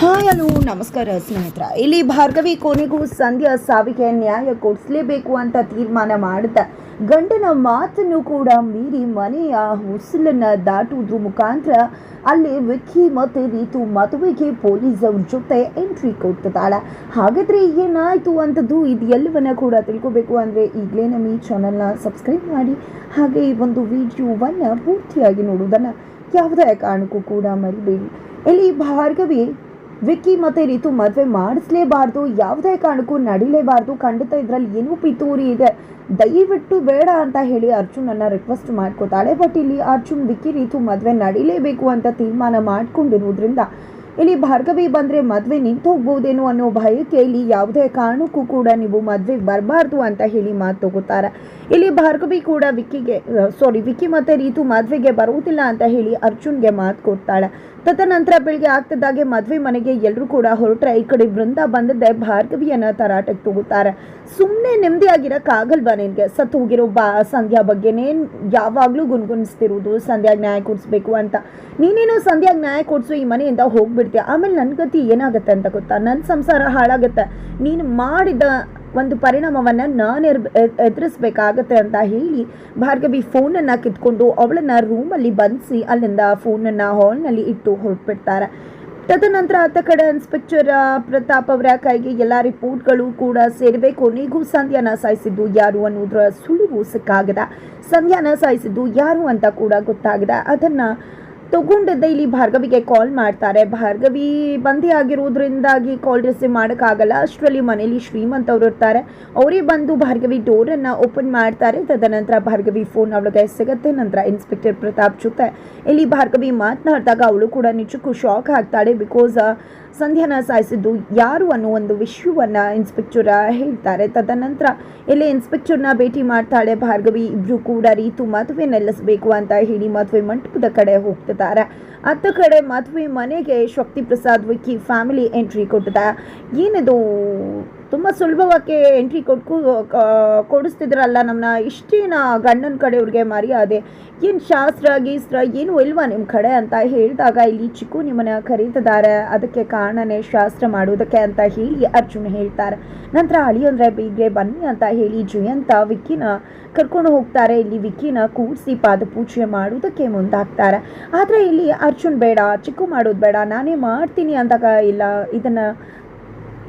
Hi, hello, ನಮಸ್ಕಾರ ಸ್ನೇಹಿತರ. ಇಲ್ಲಿ ಭಾರ್ಗವಿ ಕೊನೆಗೂ ಸಂಧ್ಯಾ ಸಾವಿಗೆ ನ್ಯಾಯ ಕೊಡಿಸಲೇಬೇಕು ಅಂತ ತೀರ್ಮಾನ ಮಾಡುತ್ತಾ ಗಂಡನ ಮಾತನ್ನು ಕೂಡ ಮೀರಿ ಮನೆಯ ಹೊಸಲನ್ನ ದಾಟುವುದ್ರ ಮುಖಾಂತರ ಅಲ್ಲಿ ವಿಕ್ಕಿ ಮತ್ತು ರೀತು ಮದುವೆಗೆ ಪೊಲೀಸ್ ಅವ್ರ ಜೊತೆ ಎಂಟ್ರಿ ಕೊಡ್ತಿದ್ದಾಳೆ. ಹಾಗಾದ್ರೆ ಏನಾಯ್ತು ಇದು ಎಲ್ಲವನ್ನ ಕೂಡ ತಿಳ್ಕೊಬೇಕು ಅಂದರೆ ಈಗಲೇ ನಮ್ಮ ಈ ಚಾನಲ್ನ ಸಬ್ಸ್ಕ್ರೈಬ್ ಮಾಡಿ, ಹಾಗೆ ಈ ಒಂದು ವಿಡಿಯೋವನ್ನು ಪೂರ್ತಿಯಾಗಿ ನೋಡುವುದನ್ನು ಯಾವುದೇ ಕಾರಣಕ್ಕೂ ಕೂಡ ಮರಿಬೇಡಿ. ಇಲ್ಲಿ ಭಾರ್ಗವಿ ವಿಕ್ಕಿ ಮತ್ತೆ ರೀತು ಮದುವೆ ಮಾಡಿಸ್ಲೇಬಾರ್ದು, ಯಾವುದೇ ಕಾರಣಕ್ಕೂ ನಡಿಲೇಬಾರ್ದು, ಖಂಡಿತ ಇದರಲ್ಲಿ ಏನು ಪಿತೂರಿ ಇದೆ. ದಯವಿಟ್ಟು ಬೇಡ ಅಂತ ಹೇಳಿ ಅರ್ಜುನನ್ನು ರಿಕ್ವೆಸ್ಟ್ ಮಾಡ್ಕೋತಾಳೆ. ಬಟ್ ಇಲ್ಲಿ ಅರ್ಜುನ್, ವಿಕ್ಕಿ, ರೀತು ಮದುವೆ ನಡಿಲೇಬೇಕು ಅಂತ ತೀರ್ಮಾನ ಮಾಡ್ಕೊಂಡಿರೋದ್ರಿಂದ ಇಲ್ಲಿ ಭಾರ್ಗವಿ ಬಂದರೆ ಮದುವೆ ನಿಂತು ಹೋಗ್ಬೋದೇನೋ ಅನ್ನೋ ಭಯಕ್ಕೆ ಇಲ್ಲಿ ಯಾವುದೇ ಕಾರಣಕ್ಕೂ ಕೂಡ ನೀವು ಮದುವೆಗೆ ಬರಬಾರ್ದು ಅಂತ ಹೇಳಿ ಮಾತು ತಗೋತಾರೆ. ಇಲ್ಲಿ ಭಾರ್ಗವಿ ಕೂಡ ವಿಕ್ಕಿಗೆ ಸಾರಿ ವಿಕ್ಕಿ ಮತ್ತೆ ರೀತು ಮದುವೆಗೆ ಬರುವುದಿಲ್ಲ ಅಂತ ಹೇಳಿ ಅರ್ಜುನ್ಗೆ ಮಾತು ಕೊಡ್ತಾಳೆ. ತದನಂತರ ಬೆಳಿಗ್ಗೆ ಆಗ್ತಿದ್ದಾಗೆ ಮದುವೆ ಮನೆಗೆ ಎಲ್ಲರೂ ಕೂಡ ಹೊರಟ್ರೆ ಈ ಕಡೆ ವೃಂದ ಬಂದದ್ದೆ. ಭಾರ್ಗವಿಯನ್ನ ತರಾಟಕ್ಕೆ ತಗೋತಾರೆ ಸುಮ್ಮನೆ ನೆಮ್ಮದಿಯಾಗಿರೋಕ್ಕಾಗಲ್ವಾ ನಿನಗೆ ಸತ್ತು ಹೋಗಿರೋ ಬಾ ಸಂಧ್ಯಾ ಬಗ್ಗೆನೇ ಯಾವಾಗಲೂ ಗುನ್ಗುನಿಸ್ತಿರೋದು. ಸಂಧ್ಯಾ ನ್ಯಾಯ ಕೊಡಿಸ್ಬೇಕು ಅಂತ. ನೀನೇನು ಸಂಧ್ಯಾ ನ್ಯಾಯ ಕೊಡಿಸು ಈ ಮನೆಯಿಂದ ಹೋಗ್ಬಿಡ್ತೀಯ. ಆಮೇಲೆ ನನ್ನ ಗತಿ ಏನಾಗುತ್ತೆ ಅಂತ ಗೊತ್ತಾ? ನನ್ನ ಸಂಸಾರ ಹಾಳಾಗುತ್ತೆ. ನೀನು ಮಾಡಿದ ಒಂದು ಪರಿಣಾಮವನ್ನು ನಾನು ಎದುರಿಸ್ಬೇಕಾಗತ್ತೆ ಅಂತ ಹೇಳಿ ಭಾರ್ಗವಿ ಫೋನನ್ನು ಕಿತ್ಕೊಂಡು ಅವಳನ್ನು ರೂಮಲ್ಲಿ ಬಂಧಿಸಿ ಅಲ್ಲಿಂದ ಫೋನನ್ನು ಹಾಲ್ನಲ್ಲಿ ಇಟ್ಟು ಹೊರಟ್ಬಿಡ್ತಾರೆ. ತದನಂತರ ಆತ ಕಡೆ ಇನ್ಸ್ಪೆಕ್ಟರ್ ಪ್ರತಾಪ್ ಅವರ ಕೈಗೆ ಎಲ್ಲ ರಿಪೋರ್ಟ್ಗಳು ಕೂಡ ಸೇರಬೇಕು. ನೀಗೂ ಸಂಧ್ಯಾನ ಸಾಯಿಸಿದ್ದು ಯಾರು ಅನ್ನೋದ್ರ ಸುಳಿವು ಸಿಕ್ಕಾಗದ. ಸಂಧ್ಯಾನ ಸಾಯಿಸಿದ್ದು ಯಾರು ಅಂತ ಕೂಡ ಗೊತ್ತಾಗದ. ಅದನ್ನು ತಗೊಂಡಿದ್ದ ಇಲ್ಲಿ ಭಾರ್ಗವಿಗೆ ಕಾಲ್ ಮಾಡ್ತಾರೆ. ಭಾರ್ಗವಿ ಬಂದಿ ಆಗಿರೋದ್ರಿಂದಾಗಿ ಕಾಲ್ ರಿಸೀವ್ ಮಾಡೋಕ್ಕಾಗಲ್ಲ. ಅಷ್ಟರಲ್ಲಿ ಮನೇಲಿ ಶ್ರೀಮಂತ್ ಅವರು ಇರ್ತಾರೆ. ಅವರೇ ಬಂದು ಭಾರ್ಗವಿ ಡೋರನ್ನು ಓಪನ್ ಮಾಡ್ತಾರೆ. ತದನಂತರ ಭಾರ್ಗವಿ ಫೋನ್ ಅವಳಿಗೆ ಸಿಗುತ್ತೆ. ನಂತರ ಇನ್ಸ್ಪೆಕ್ಟರ್ ಪ್ರತಾಪ್ ಜೊತೆ. ಇಲ್ಲಿ ಭಾರ್ಗವಿ ಮಾತನಾಡಿದಾಗ ಅವಳು ಕೂಡ ನಿಜಕ್ಕೂ ಶಾಕ್ ಆಗ್ತಾಳೆ ಬಿಕಾಸ್ ಸಂಧ್ಯಾನ ಸಾಯಿಸಿದ್ದು ಯಾರು ಅನ್ನೋ ಒಂದು ವಿಷಯವನ್ನು ಇನ್ಸ್ಪೆಕ್ಟರ್ ಹೇಳ್ತಾರೆ. ತದನಂತರ ಇಲ್ಲಿ ಇನ್ಸ್ಪೆಕ್ಟರ್ನ ಭೇಟಿ ಮಾಡ್ತಾಳೆ, ಭಾರ್ಗವಿ ಇಬ್ಬರು ಕೂಡ ರೀತು ಮದುವೆ ನೆಲೆಸಬೇಕು ಅಂತ ಹೇಳಿ ಮದುವೆ ಮಂಟಪದ ಕಡೆ ಹೋಗ್ತಿದ್ದಾರೆ. ಅತ್ತ ಕಡೆ ಮದುವೆ ಮನೆಗೆ ಶಕ್ತಿ ಪ್ರಸಾದ್ ವಿಕ್ಕಿ ಫ್ಯಾಮಿಲಿ ಎಂಟ್ರಿ ಕೊಟ್ಟಿದೆ. ಏನಿದು ಸುಲಭವಾಗಿ ಎಂಟ್ರಿ ಕೊಟ್ಕು ಕೊಡಿಸ್ತಿದ್ರಲ್ಲ ನಮ್ಮನ್ನ ಇಷ್ಟೇನ ಗಂಡನ ಕಡೆಯವ್ರಿಗೆ ಮರ್ಯಾದೆ. ಏನು ಶಾಸ್ತ್ರ, ಗೀಸ್ತ್ರ, ಏನು ಇಲ್ವಾ ನಿಮ್ಮ ಕಡೆ ಅಂತ ಹೇಳಿದಾಗ ಇಲ್ಲಿ ಚಿಕ್ಕು ನಿಮ್ಮನ್ನ ಕರೀತಿದ್ದಾರೆ. ಅದಕ್ಕೆ ಕಾರಣನೇ ಶಾಸ್ತ್ರ ಮಾಡೋದಕ್ಕೆ ಅಂತ ಹೇಳಿ ಅರ್ಜುನ್ ಹೇಳ್ತಾರೆ. ನಂತರ ಅಳಿಯಂದ್ರೆ ಬೀಗ್ರೆ ಬನ್ನಿ ಅಂತ ಹೇಳಿ ಜಯಂತ, ವಿಕ್ಕಿನ ಕರ್ಕೊಂಡು ಹೋಗ್ತಾರೆ. ಇಲ್ಲಿ ವಿಕ್ಕಿನ ಕೂಡಿಸಿ ಪಾದಪೂಜೆ ಮಾಡೋದಕ್ಕೆ ಮುಂದಾಗ್ತಾರೆ. ಆದರೆ ಇಲ್ಲಿ ಅರ್ಜುನ್ ಬೇಡ, ಚಿಕ್ಕು ಮಾಡೋದು ಬೇಡ, ನಾನೇ ಮಾಡ್ತೀನಿ ಅಂದಾಗ ಇಲ್ಲ, ಇದನ್ನು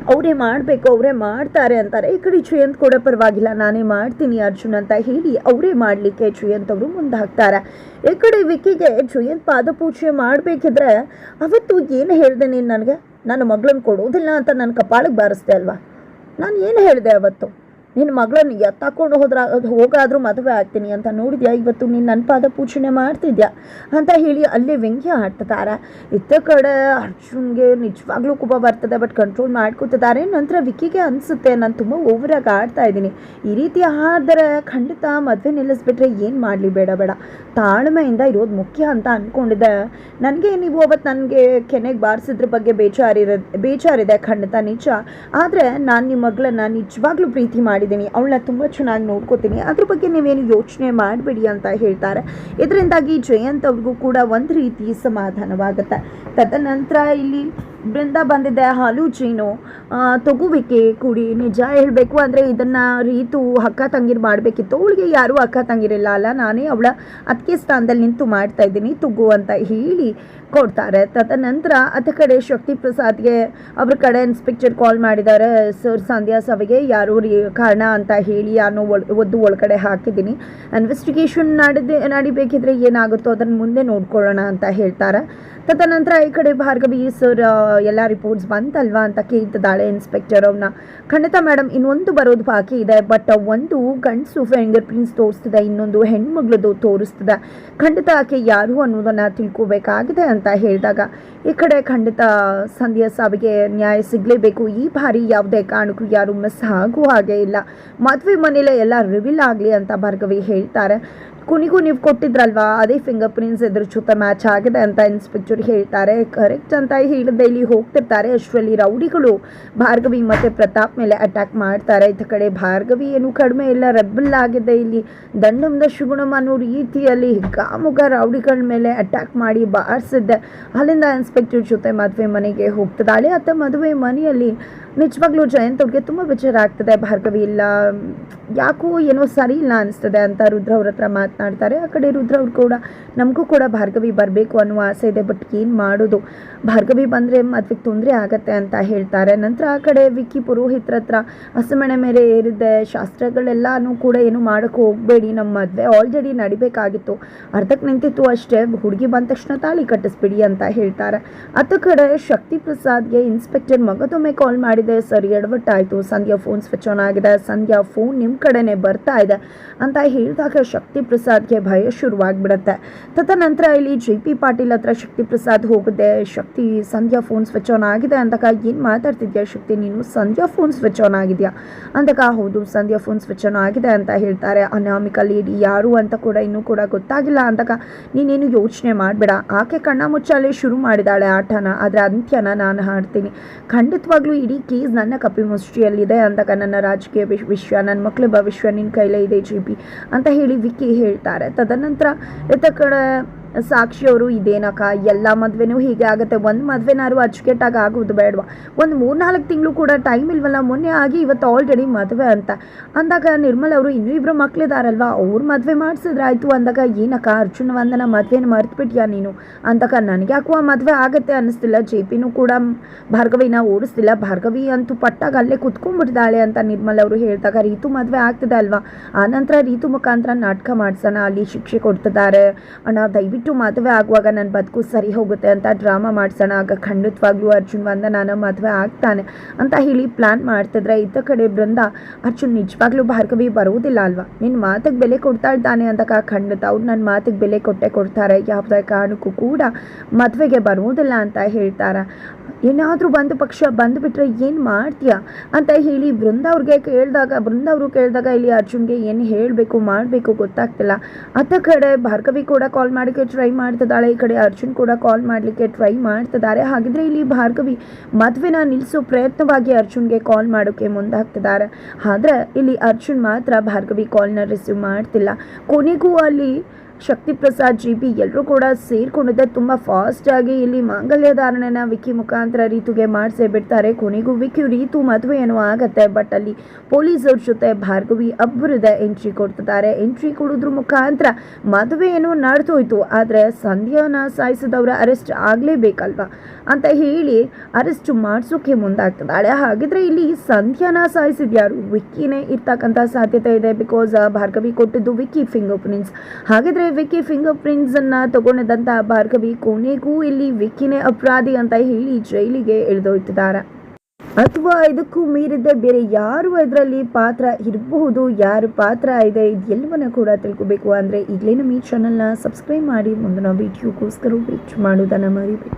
ಅವರೇ ಮಾಡಬೇಕು, ಅವರೇ ಮಾಡ್ತಾರೆ ಅಂತಾರೆ. ಈ ಕಡೆ ಜಯಂತ್ ಕೂಡ ಪರವಾಗಿಲ್ಲ. ನಾನೇ ಮಾಡ್ತೀನಿ ಅರ್ಜುನ್ ಅಂತ ಹೇಳಿ ಅವರೇ ಮಾಡಲಿಕ್ಕೆ ಜಯಂತ್ ಅವರು ಮುಂದೆ ಹಾಕ್ತಾರೆ ಈ ಕಡೆ ವಿಕ್ಕಿಗೆ ಜಯಂತ್ ಪಾದಪೂಜೆ ಮಾಡಬೇಕಿದ್ರೆ ಅವತ್ತು ಏನು ಹೇಳಿದೆ ನೀನು ನನಗೆ? ನನ್ನ ಮಗಳನ್ನ ಕೊಡೋದಿಲ್ಲ ಅಂತ ನನ್ನ ಕಪಾಳಿಗೆ ಬಾರಿಸ್ದೆ ಅಲ್ವಾ? ನಾನು ಏನು ಹೇಳಿದೆ ಅವತ್ತು? ನಿನ್ನ ಮಗಳನ್ನು ಎತ್ತಾಕೊಂಡು ಹೋದ್ರ ಹೋಗಾದರೂ ಮದುವೆ ಆಗ್ತೀನಿ ಅಂತ ನೋಡಿದ್ಯಾ? ಇವತ್ತು ನೀನು ನನ್ನ ಪಾದ ಪೂಜೆ ಮಾಡ್ತಿದ್ಯಾ? ಅಂತ ಹೇಳಿ ಅಲ್ಲಿ ವ್ಯಂಗ್ಯ ಆಡ್ತಿದ್ದಾರೆ ಇತ್ತ ಕಡೆ ಅರ್ಜುನ್ಗೆ ನಿಜವಾಗ್ಲೂ ಕೋಪ ಬರ್ತದೆ ಬಟ್ ಕಂಟ್ರೋಲ್ ಮಾಡ್ಕೋತಿದ್ದಾರೆ ನಂತರ ವಿಕ್ಕಿಗೆ ಅನಿಸುತ್ತೆ, ನಾನು ತುಂಬ ಓವರಾಗಿ ಆಡ್ತಾ ಇದ್ದೀನಿ. ಈ ರೀತಿ ಆದ್ರೆ ಖಂಡಿತ ಮದುವೆ ನಿಲ್ಲಿಸ್ಬಿಟ್ರೆ ಏನು ಮಾಡಲಿ ಬೇಡ ಬೇಡ. ತಾಳ್ಮೆಯಿಂದ ಇರೋದು ಮುಖ್ಯ ಅಂತ ಅಂದ್ಕೊಂಡಿದ್ದೆ ನನಗೆ ನೀವು ಅವತ್ತು ನನಗೆ ಕೆನೆಗೆ ಬಾರಿಸಿದ್ರ ಬಗ್ಗೆ ಬೇಜಾರಿರ ಬೇಜಾರಿದೆ ಖಂಡಿತ ನಿಜ. ಆದರೆ ನಾನು ನಿಮ್ಮ ಮಗಳನ್ನ ನಿಜವಾಗ್ಲೂ ಪ್ರೀತಿ ಮಾಡಿದ್ದೀನಿ. ಅವಳನ್ನ ತುಂಬ ಚೆನ್ನಾಗಿ ನೋಡ್ಕೋತೀನಿ. ಅದ್ರ ಬಗ್ಗೆ ನೀವೇನು ಯೋಚನೆ ಮಾಡಬೇಡಿ ಅಂತ ಹೇಳ್ತಾರೆ. ಇದರಿಂದಾಗಿ ಜಯಂತ್ ಅವ್ರಿಗೂ ಕೂಡ ಒಂದು ರೀತಿ ಸಮಾಧಾನವಾಗುತ್ತೆ. ತದನಂತರ ಇಲ್ಲಿ ಬೃಂದ ಬಂದಿದ್ದೆ ಹಾಲು ಜೀನು ತಗುವಿಕೆ ಕುಡಿ ನಿಜ ಹೇಳಬೇಕು ಅಂದರೆ ಇದನ್ನು ರೀತು ಅಕ್ಕ ತಂಗಿರು ಮಾಡಬೇಕಿತ್ತು. ಅವಳಿಗೆ ಯಾರೂ ಅಕ್ಕ ತಂಗಿರಿಲ್ಲ ಅಲ್ಲ. ನಾನೇ ಅವಳ ಅದಕ್ಕೆ ಸ್ಥಾನದಲ್ಲಿ ನಿಂತು ಮಾಡ್ತಾ ಇದ್ದೀನಿ. ತುಗು ಅಂತ ಹೇಳಿ ಕೊಡ್ತಾರೆ. ತದನಂತರ ಅತ ಕಡೆ ಶಕ್ತಿ ಪ್ರಸಾದ್ಗೆ ಅವ್ರ ಕಡೆ ಇನ್ಸ್ಪೆಕ್ಟರ್ ಕಾಲ್ ಮಾಡಿದ್ದಾರೆ. ಸರ್ ಸಂಧ್ಯಾ ಸಭೆಗೆ ಯಾರು ಕಾರಣ ಅಂತ ಹೇಳಿ ನಾನು ಒಳ್, ಒದ್ದು ಒಳಗಡೆ ಹಾಕಿದ್ದೀನಿ. ಇನ್ವೆಸ್ಟಿಗೇಷನ್ ನಡೆದೇ, ನಡಿಬೇಕಿದ್ರೆ ಏನಾಗುತ್ತೋ ಅದನ್ನು ಮುಂದೆ ನೋಡ್ಕೊಳ್ಳೋಣ ಅಂತ ಹೇಳ್ತಾರೆ. ತದನಂತರ ಈ ಕಡೆ ಭಾರ್ಗವಿ ಸರ್ ಎಲ್ಲ ರಿಪೋರ್ಟ್ಸ್ ಬಂತಲ್ವಾ ಅಂತ ಕೇಳ್ತಿದ್ದಾಳೆ ಇನ್ಸ್ಪೆಕ್ಟರ್ ಅವ್ರನ್ನ ಖಂಡಿತ ಮೇಡಮ್ ಇನ್ನೊಂದು ಬರೋದು ಬಾಕಿ ಇದೆ ಬಟ್ ಒಂದು ಗಂಡ್ಸು ಫಿಂಗರ್ ಪ್ರಿಂಟ್ಸ್ ತೋರಿಸ್ತಿದೆ, ಇನ್ನೊಂದು ಹೆಣ್ಮಗಳದು ತೋರಿಸ್ತಿದೆ. ಖಂಡಿತ ಆಕೆ ಯಾರು ಅನ್ನೋದನ್ನು ತಿಳ್ಕೋಬೇಕಾಗಿದೆ ಅಂತ ಹೇಳಿದಾಗ. ಈ ಕಡೆ ಖಂಡಿತ ಸಂಧ್ಯಾ ಸಾವಿಗೆ ನ್ಯಾಯ ಸಿಗಲೇಬೇಕು. ಈ ಬಾರಿ ಯಾವುದೇ ಕಾರಣಕ್ಕೂ ಯಾರು ಮಿಸ್ ಆಗುವ ಹಾಗೆ ಇಲ್ಲ. ಮದುವೆ ಮನೇಲೆ ಎಲ್ಲ ರಿವೀಲ್ ಆಗಲಿ ಅಂತ ಭಾರ್ಗವಿ ಹೇಳ್ತಾರೆ. ಕೊನೆಗೂ ನೀವು ಕೊಟ್ಟಿದ್ರಲ್ವಾ? ಅದೇ ಫಿಂಗರ್ ಪ್ರಿಂಟ್ಸ್ ಇದ್ರ ಜೊತೆ ಮ್ಯಾಚ್ ಆಗಿದೆ ಅಂತ ಇನ್ಸ್ಪೆಕ್ಟರ್ ಹೇಳ್ತಾರೆ. ಕರೆಕ್ಟ್ ಅಂತ ಹೇಳಿದೆ ಇಲ್ಲಿ ಹೋಗ್ತಿರ್ತಾರೆ. ಅಷ್ಟರಲ್ಲಿ ರೌಡಿಗಳು ಭಾರ್ಗವಿ ಮತ್ತು ಪ್ರತಾಪ್ ಮೇಲೆ ಅಟ್ಯಾಕ್ ಮಾಡ್ತಾರೆ. ಇತ್ತ ಕಡೆ ಭಾರ್ಗವಿ ಏನು ಕಡಿಮೆ ಇಲ್ಲ. ರೆಬಲ್ ಆಗಿದೆ ಇಲ್ಲಿ. ದಂಡಂದ ಶುಗುಣಮ್ಮ ಅನ್ನೋ ರೀತಿಯಲ್ಲಿ ಗಾಮುಗ ರೌಡಿಗಳ ಮೇಲೆ ಅಟ್ಯಾಕ್ ಮಾಡಿ ಬಾರಿಸಿದ್ದೆ. ಅಲ್ಲಿಂದ ಇನ್ಸ್ಪೆಕ್ಟರ್ ಜೊತೆ ಮದುವೆ ಮನೆಗೆ ಹೋಗ್ತಿದ್ದಾಳೆ ಅಥವಾ ಮದುವೆ ಮನೆಯಲ್ಲಿ ನಿಜವಾಗ್ಲೂ ಜಯಂತ್ ಅವ್ರಿಗೆ ತುಂಬ ಆಗ್ತದೆ. ಭಾರ್ಗವಿ, ಇಲ್ಲ, ಯಾಕೋ ಏನೋ ಸರಿ ಇಲ್ಲ ಅನಿಸ್ತದೆ ಅಂತ ರುದ್ರ ಅವ್ರ ಹತ್ರ ಮಾತನಾಡ್ತಾರೆ. ಆ ಕಡೆ ರುದ್ರ ಅವ್ರು ಕೂಡ, ನಮಗೂ ಕೂಡ ಭಾರ್ಗವಿ ಬರಬೇಕು ಅನ್ನುವ ಆಸೆ ಇದೆ, ಬಟ್ ಏನು ಮಾಡೋದು? ಭಾರ್ಗವಿ ಬಂದರೆ ಮದ್ವೆಗೆ ತೊಂದರೆ ಆಗತ್ತೆ ಅಂತ ಹೇಳ್ತಾರೆ. ನಂತರ ಆ ಕಡೆ ವಿಕ್ಕಿ ಪುರೋಹಿತ್ರ ಹತ್ರ ಹಸುಮಣೆ ಮೇಲೆ ಏರಿದೆ. ಶಾಸ್ತ್ರಗಳೆಲ್ಲನೂ ಕೂಡ ಏನು ಮಾಡೋಕ್ಕೆ ಹೋಗಬೇಡಿ ನಮ್ಮ ಮದುವೆ ಆಲ್ರೆಡಿ ನಡಿಬೇಕಾಗಿತ್ತು. ಅರ್ಧಕ್ಕೆ ನಿಂತಿತ್ತು ಅಷ್ಟೇ. ಹುಡುಗಿ ಬಂದ ತಕ್ಷಣ ತಾಳಿ ಕಟ್ಟಿಸ್ಬಿಡಿ ಅಂತ ಹೇಳ್ತಾರೆ. ಅತ್ತ ಕಡೆ ಶಕ್ತಿ ಪ್ರಸಾದ್ಗೆ ಇನ್ಸ್ಪೆಕ್ಟರ್ ಮಗದೊಮ್ಮೆ ಕಾಲ್ ಮಾಡಿದೆ. ಸರ್, ಎಡವಟ್ಟಾಯಿತು. ಸಂಧ್ಯಾ ಫೋನ್ ಸ್ವಿಚ್ ಆನ್ ಆಗಿದೆ. ಸಂಧ್ಯಾ ಫೋನ್ ನಿಮ್ಮ ಕಡೆನೇ ಬರ್ತಾ ಇದೆ ಅಂತ ಹೇಳಿದಾಗ ಶಕ್ತಿ ಪ್ರಸಾದ್ಗೆ ಭಯ ಶುರುವಾಗ್ಬಿಡುತ್ತೆ. ತದನಂತರ ಇಲ್ಲಿ ಜೆ ಪಿ ಪಾಟೀಲ್ ಹತ್ರ ಶಕ್ತಿ ಪ್ರಸಾದ್ ಹೋಗಿದೆ. Shakti Sandhya phone switch on ಆಗಿದೆ. ಅಂದಾಗ ಏನು ಮಾತಾಡ್ತಿದ್ಯಾ ಶಕ್ತಿ? ನೀನು ಸಂಧ್ಯಾ ಫೋನ್ ಸ್ವಿಚ್ ಆನ್ ಆಗಿದೆಯಾ? ಅಂದಾಗ ಹೌದು, ಸಂಧ್ಯಾ ಫೋನ್ ಸ್ವಿಚ್ ಆನ್ ಆಗಿದೆ ಅಂತ ಹೇಳ್ತಾರೆ. ಅನಾಮಿಕ ಲೇಡಿ ಯಾರು ಅಂತ ಕೂಡ ಇನ್ನೂ ಕೂಡ ಗೊತ್ತಾಗಿಲ್ಲ. ಅಂದಾಗ ನೀನೇನು ಯೋಚನೆ ಮಾಡಬೇಡ. ಆಕೆ ಕಣ್ಣ ಮುಚ್ಚಾಲೆ ಶುರು ಮಾಡಿದಾಳೆ ಆಟನ. ಆದರೆ ಅಂತ್ಯನ ನಾನು ಹಾಡ್ತೀನಿ. ಖಂಡಿತವಾಗ್ಲೂ ಇಡೀ ಕೇಸ್ ನನ್ನ ಕಪಿಮುಷ್ಟಿಯಲ್ಲಿದೆ ಅಂದಾಗ ನನ್ನ ರಾಜಕೀಯ ವಿಶ್ವ, ನನ್ನ ಮಕ್ಕಳ ಭವಿಷ್ಯ ನಿನ್ನ ಕೈಲೇ ಇದೆ ಜಿ ಪಿ ಅಂತ ಹೇಳಿ ವಿಕ್ಕಿ ಹೇಳ್ತಾರೆ. ತದನಂತರ ಇತ್ತ ಕಡೆ ಸಾಕ್ಷಿ ಅವರು, ಇದೇನಕ್ಕ? ಎಲ್ಲ ಮದುವೆನೂ ಹೀಗೆ ಆಗುತ್ತೆ. ಒಂದು ಮದುವೆನಾರು ಅಚ್ಚುಕಟ್ಟಾಗಿ ಆಗೋದು ಬೇಡವಾ? ಒಂದು ಮೂರ್ನಾಲ್ಕು ತಿಂಗಳು ಕೂಡ ಟೈಮ್ ಇಲ್ವಲ್ಲ? ಮೊನ್ನೆ ಆಗಿ ಇವತ್ತು ಆಲ್ರೆಡಿ ಮದುವೆ ಅಂತ. ಅಂದಾಗ ನಿರ್ಮಲ್ ಅವರು, ಇನ್ನೂ ಇಬ್ಬರು ಮಕ್ಳಿದಾರಲ್ವಾ? ಅವ್ರು ಮದುವೆ ಮಾಡಿಸಿದ್ರೆ ಆಯಿತು. ಅಂದಾಗ, ಏನಕ್ಕ? ಅರ್ಜುನ ವಂದನ ಮದುವೆನ ಮರೆತುಬಿಟ್ಯಾ ನೀನು? ಅಂದಾಗ ನನಗೆ ಯಾಕೋ ಮದುವೆ ಆಗುತ್ತೆ ಅನ್ನಿಸ್ತಿಲ್ಲ. ಜೆ ಪಿನೂ ಕೂಡ ಭಾರ್ಗವಿನ ಓಡಿಸ್ತಿಲ್ಲ. ಭಾರ್ಗವಿ ಅಂತೂ ಪಟ್ಟಾಗ ಅಲ್ಲೇ ಕುತ್ಕೊಂಡ್ಬಿಟ್ಟಿದ್ದಾಳೆ ಅಂತ ನಿರ್ಮಲ್ ಅವರು ಹೇಳಿದಾಗ, ರೀತು ಮದುವೆ ಆಗ್ತದೆ ಅಲ್ವಾ? ಆನಂತರ ರೀತು ಮುಖಾಂತರ ನಾಟಕ ಮಾಡ್ಸೋಣ. ಅಲ್ಲಿ ಶಿಕ್ಷೆ ಕೊಡ್ತಿದ್ದಾರೆ. ಅಣ್ಣ, ದಯವಿಟ್ಟು ಮದುವೆ ಆಗುವಾಗ ನನ್ನ ಬದುಕು ಸರಿ ಹೋಗುತ್ತೆ ಅಂತ ಡ್ರಾಮಾ ಮಾಡ್ಸೋಣ, ಆಗ ಖಂಡಿತವಾಗ್ಲೂ ಅರ್ಜುನ್ ವಂದನಾನ ಮದುವೆ ಆಗ್ತಾನೆ ಅಂತ ಹೇಳಿ ಪ್ಲಾನ್ ಮಾಡ್ತಿದ್ರೆ ಇದ್ದ ಕಡೆ ಬೃಂದ, ಅರ್ಜುನ್, ನಿಜವಾಗ್ಲೂ ಭಾರ್ಗವಿ ಬರುವುದಿಲ್ಲ ಅಲ್ವಾ? ನಿನ್ನ ಮಾತಿಗೆ ಬೆಲೆ ಕೊಡ್ತಾ ಇದ್ದಾನೆ ಅಂತ ಖಂಡಿತ. ಅವ್ರು ನನ್ನ ಮಾತಿಗೆ ಬೆಲೆ ಕೊಟ್ಟೆ ಕೊಡ್ತಾರೆ. ಯಾವುದೇ ಕಾರಣಕ್ಕೂ ಕೂಡ ಮದುವೆಗೆ ಬರುವುದಿಲ್ಲ ಅಂತ ಹೇಳ್ತಾರೆ. ಏನಾದರೂ ಬಂದ ಪಕ್ಷ ಬಂದುಬಿಟ್ರೆ ಏನು ಮಾಡ್ತೀಯಾ? ಅಂತ ಹೇಳಿ ಬೃಂದ ಅವ್ರಿಗೆ ಕೇಳಿದಾಗ, ಬೃಂದ ಅವರು ಕೇಳಿದಾಗ ಇಲ್ಲಿ ಅರ್ಜುನ್ಗೆ ಏನು ಹೇಳಬೇಕು, ಮಾಡಬೇಕು ಗೊತ್ತಾಗ್ತಿಲ್ಲ. ಅತ್ತ ಕಡೆ ಭಾರ್ಗವಿ ಕೂಡ ಕಾಲ್ ಮಾಡೋಕ್ಕೆ ಟ್ರೈ ಮಾಡ್ತಿದ್ದಾಳೆ. ಈ ಕಡೆ ಅರ್ಜುನ್ ಕೂಡ ಕಾಲ್ ಮಾಡಲಿಕ್ಕೆ ಟ್ರೈ ಮಾಡ್ತಿದ್ದಾರೆ. ಹಾಗಿದ್ರೆ ಇಲ್ಲಿ ಭಾರ್ಗವಿ ಮದುವೆನ ನಿಲ್ಲಿಸೋ ಪ್ರಯತ್ನವಾಗಿ ಅರ್ಜುನ್ಗೆ ಕಾಲ್ ಮಾಡೋಕ್ಕೆ ಮುಂದಾಗ್ತಿದ್ದಾರೆ. ಆದರೆ ಇಲ್ಲಿ ಅರ್ಜುನ್ ಮಾತ್ರ ಭಾರ್ಗವಿ ಕಾಲ್ನ ರಿಸೀವ್ ಮಾಡ್ತಿಲ್ಲ. ಕೊನೆಗೂ ಅಲ್ಲಿ ಶಕ್ತಿ ಪ್ರಸಾದ್ ಜಿ ಬಿ ಎಲ್ಲರೂ ಕೂಡ ಸೇರ್ಕೊಂಡಿದ್ದೆ ತುಂಬ ಫಾಸ್ಟಾಗಿ ಇಲ್ಲಿ ಮಾಂಗಲ್ಯ ಧಾರಣೆನ ವಿಕ್ಕಿ ಮುಖಾಂತರ ರೀತುಗೆ ಮಾಡಿಸೇ ಬಿಡ್ತಾರೆ. ಕೊನೆಗೂ ವಿಕ್ಕಿ ರೀತು ಮದುವೆ ಏನೋ ಆಗತ್ತೆ ಬಟ್ ಅಲ್ಲಿ ಪೊಲೀಸವ್ರ ಜೊತೆ ಭಾರ್ಗವಿ ಅಬ್ಬರದ ಎಂಟ್ರಿ ಕೊಡ್ತಿದ್ದಾರೆ. ಎಂಟ್ರಿ ಕೊಡೋದ್ರ ಮುಖಾಂತರ ಮದುವೆ ಏನೋ ನಡೆದೋಯ್ತು, ಆದರೆ ಸಂಧ್ಯಾನ ಸಾಯಿಸಿದವರ ಅರೆಸ್ಟ್ ಆಗಲೇಬೇಕಲ್ವಾ? ಅಂತ ಹೇಳಿ ಅರೆಸ್ಟ್ ಮಾಡಿಸೋಕೆ ಮುಂದಾಗ್ತಿದ್ದಾಳೆ. ಹಾಗಿದ್ರೆ ಇಲ್ಲಿ ಸಂಧ್ಯಾನ ಸಾಯಿಸಿದ್ಯಾರು ವಿಕ್ಕಿನೇ ಇರ್ತಕ್ಕಂಥ ಸಾಧ್ಯತೆ ಇದೆ ಬಿಕಾಸ್ ಭಾರ್ಗವಿ ಕೊಟ್ಟಿದ್ದು ವಿಕ್ಕಿ ಫಿಂಗರ್ ಪ್ರಿಂಟ್ಸ್ ಹಾಗಿದ್ರೆ ವಿಕ್ಕಿ ಫಿಂಗರ್ ಪ್ರಿಂಟ್ಸ್ ಅನ್ನ ತಗೊಂಡಿದ್ದಂತ ಭಾರ್ಗವಿ ಕೊನೆಗೂ ಇಲ್ಲಿ ವಿಕ್ಕಿನೇ ಅಪರಾಧಿ ಅಂತ ಹೇಳಿ ಜೈಲಿಗೆ ಇಳಿದೊಯ್ತಿದ್ದಾರೆ ಅಥವಾ ಇದಕ್ಕೂ ಮೀರಿದ್ದೆ ಬೇರೆ ಯಾರು ಇದರಲ್ಲಿ ಪಾತ್ರ ಇರಬಹುದು, ಯಾರು ಪಾತ್ರ ಇದೆ ಇದೆಲ್ಲವನ್ನ ಕೂಡ ತಿಳ್ಕೊಬೇಕು. ಅಂದರೆ ಈಗಲೇ ನಮ್ಮ ಈ ಚಾನಲ್ನ ಸಬ್ಸ್ಕ್ರೈಬ್ ಮಾಡಿ, ಮುಂದಿನ ವಿಡಿಯೋಗೋಸ್ಕರ ವೇಟ್ ಮಾಡೋದನ್ನು ಮರಿಬೇಡಿ.